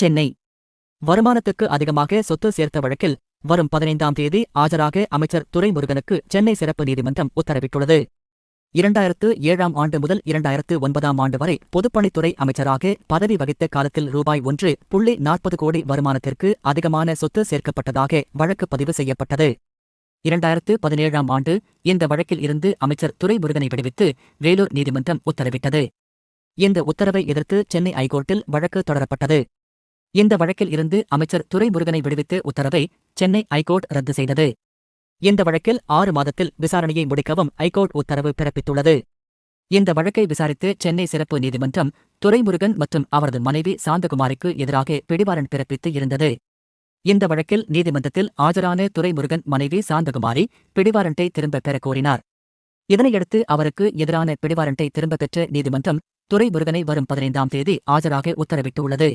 சென்னை. வருமானத்துக்கு அதிகமாக சொத்து சேர்த்த வழக்கில் வரும் பதினைந்தாம் தேதி ஆஜராக அமைச்சர் துரைமுருகனுக்கு சென்னை சிறப்பு நீதிமன்றம் உத்தரவிட்டுள்ளது. இரண்டாயிரத்து ஏழாம் ஆண்டு முதல் இரண்டாயிரத்து ஒன்பதாம் ஆண்டு வரை பொதுப்பணித்துறை அமைச்சராக பதவி வகித்த காலத்தில் ரூபாய் ஒன்று புள்ளி நாற்பது கோடி வருமானத்திற்கு அதிகமான சொத்து சேர்க்கப்பட்டதாக வழக்கு பதிவு செய்யப்பட்டது. இரண்டாயிரத்து பதினேழாம் ஆண்டு இந்த வழக்கில் இருந்து அமைச்சர் துரைமுருகனை விடுவித்து வேலூர் நீதிமன்றம் உத்தரவிட்டது. இந்த உத்தரவை எதிர்த்து சென்னை ஐகோர்ட்டில் வழக்கு தொடரப்பட்டது. இந்த வழக்கில் இருந்து அமைச்சர் துரைமுருகனை விடுவித்து உத்தரவை சென்னை ஐகோர்ட் ரத்து செய்தது. இந்த வழக்கில் ஆறு மாதத்தில் விசாரணையை முடிக்கவும் ஐகோர்ட் உத்தரவு பிறப்பித்துள்ளது. இந்த வழக்கை விசாரித்து சென்னை சிறப்பு நீதிமன்றம் துரைமுருகன் மற்றும் அவரது மனைவி சாந்தகுமாரிக்கு எதிராக பிடிவாரன் பிறப்பித்து இருந்தது. இந்த வழக்கில் நீதிமன்றத்தில் ஆஜரான துரைமுருகன் மனைவி சாந்தகுமாரி பிடிவாரண்டை திரும்பப் பெறக் கோரினார். இதனையடுத்து அவருக்கு எதிரான பிடிவாரண்டை திரும்பப் பெற்ற நீதிமன்றம் துரைமுருகனை வரும் பதினைந்தாம் தேதி ஆஜராக உத்தரவிட்டுள்ளது.